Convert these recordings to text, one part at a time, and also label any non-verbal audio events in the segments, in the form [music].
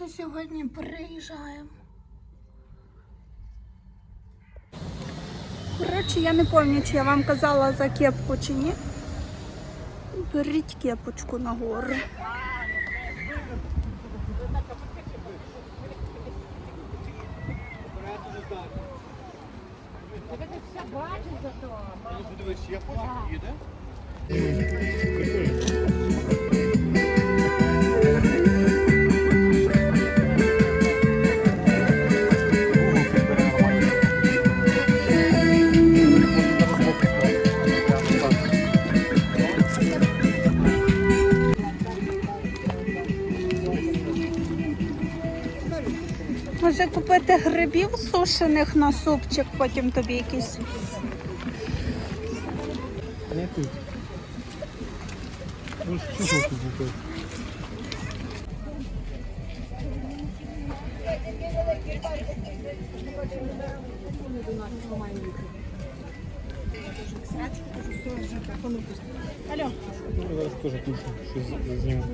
Ми сьогодні приїжджаємо. Коротше, я не пам'ятаю, чи я вам казала за кепку чи ні. Беріть кепочку на гору. [laughs] Може купити грибів сушених на супчик, потім тобі купити? Алло, Ну, зараз теж кушу, що з- зніму.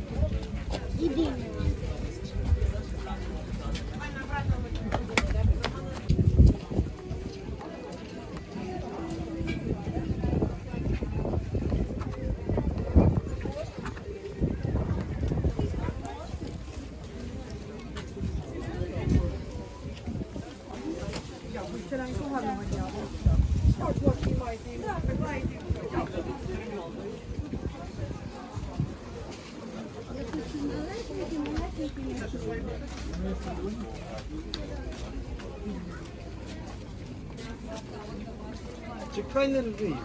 Чекай, не рви.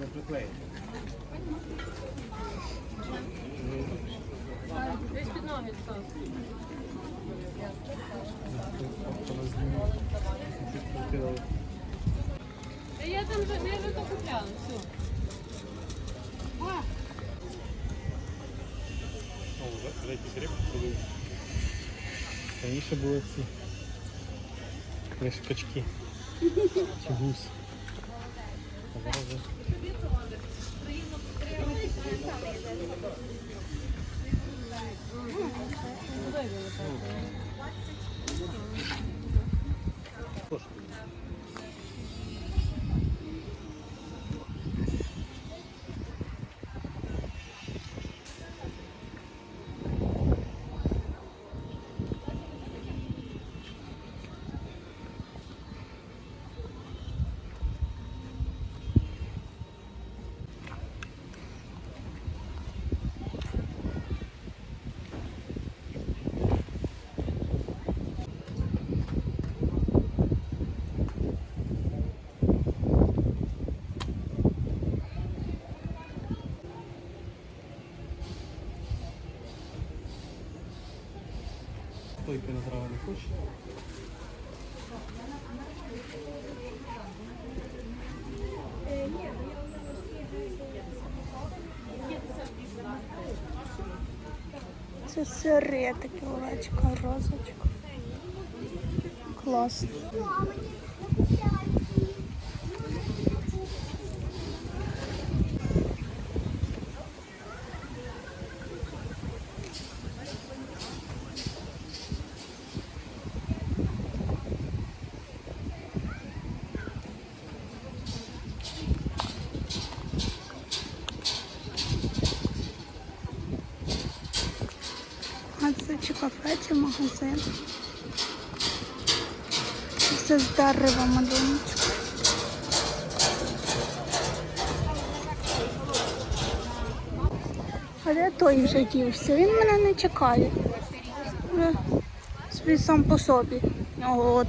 Не приклеїть. Я там же, я же то купляла, все. Вже рибки продають. Раніше були ці лише качки. Чи гусь. А зараз Це сире таке овечка, розочка. Класно. А це чи кафе, чи магазин? Це з дерева малюночка. Але той вже дівся? Він мене не чекає. Собі сам по собі. У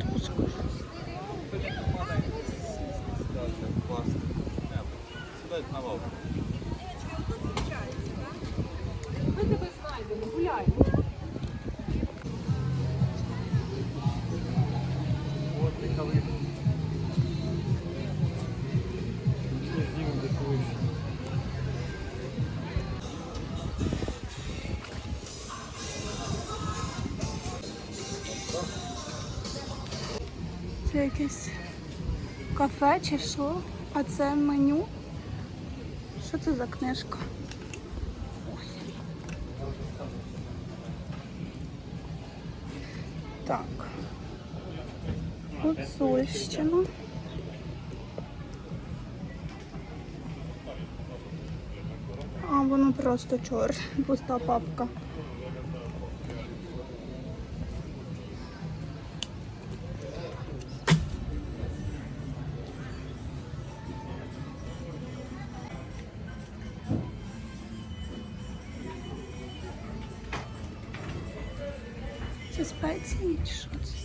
якесь кафе чи що. А це меню. Що це за книжка? Ой. Так. Гуцульщина. А воно просто чор, пуста папка. Це спеції чи що це?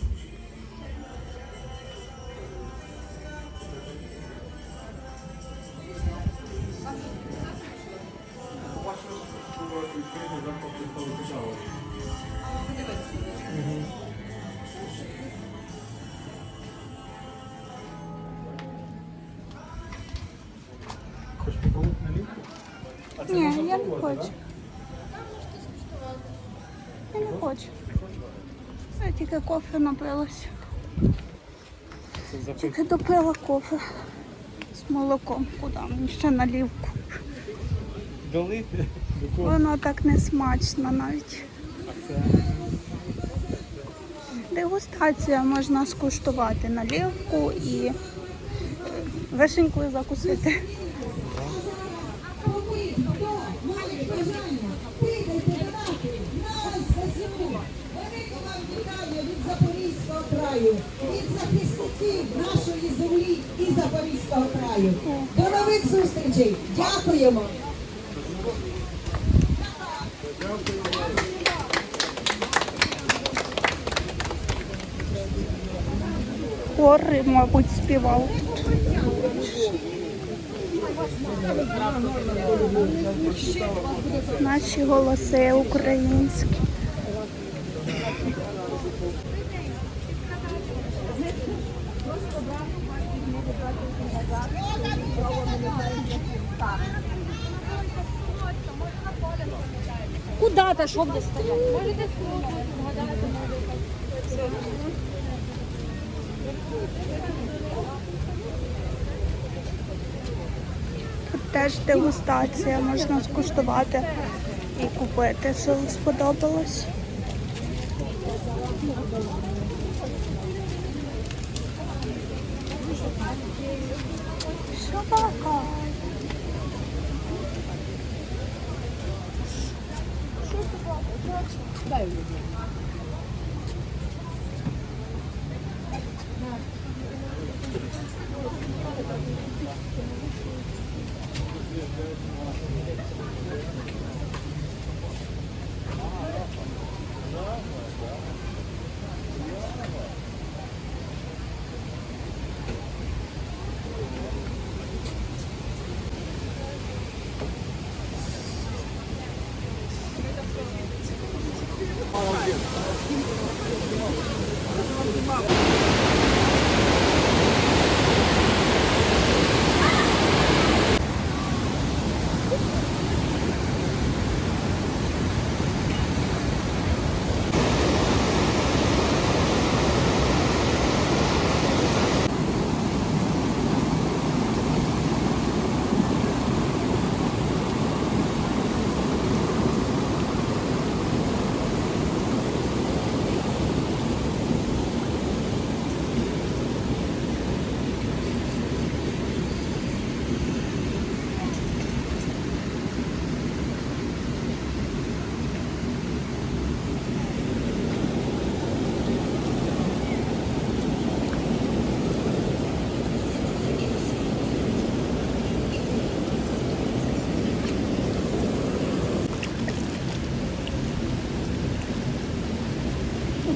Хочеш попробувати налівку? А це Ні, можна я не пробувати, хочу. Тільки кофе запит. Тільки допила кофе з молоком. Куди мені ще налівку? Долити? Воно так не смачно навіть. Дегустація можна скуштувати наливку і вишенькою закусити. Краю, від захисників нашої землі і Запорізького краю. До нових зустрічей. Дякуємо. Хори, мабуть, співав. Наші голоси українські. Ти, що буде стояти? Можете спробувати згадати. Тут теж дегустація, можна скуштувати і купити, що сподобалось. だよね？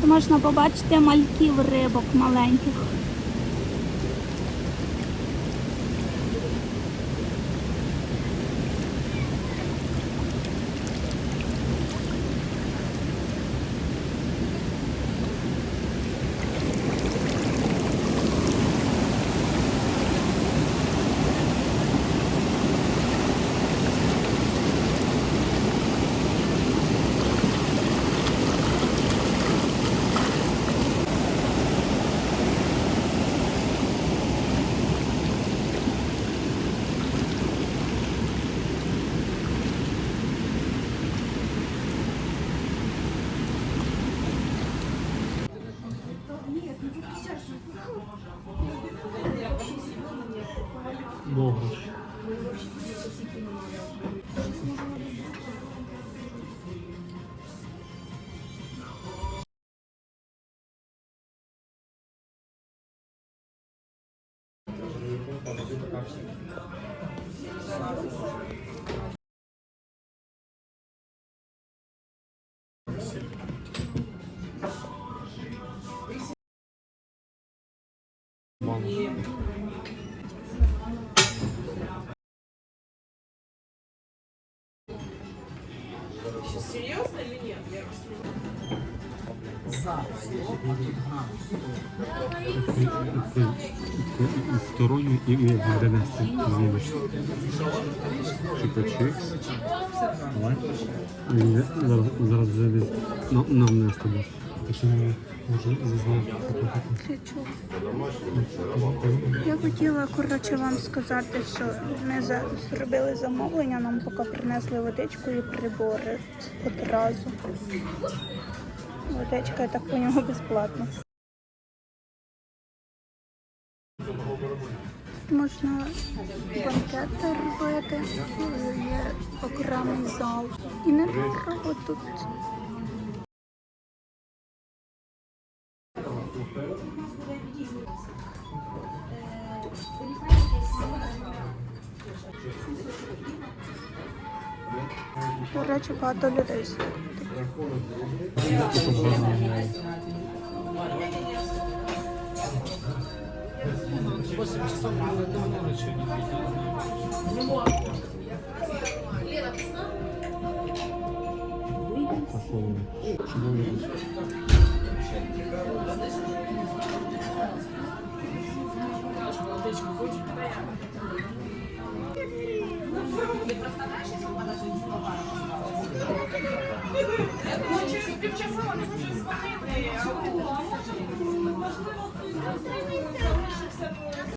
Тут можна побачити мальків рибок маленьких. Сторонню і донести знімеш. І Зараз, зараз вже від... ну, нам не з тобою. Я хотіла коротше вам сказати, що ми зробили замовлення, нам поки принесли водичку і прибори одразу. Водичка, я так поняла, безплатно. Можна банкети робити, є окремий зал. І не дорого тут. До речі, багато людей. Восемь часов было давно еще не Водичку хочешь? часово не можу дзвонити.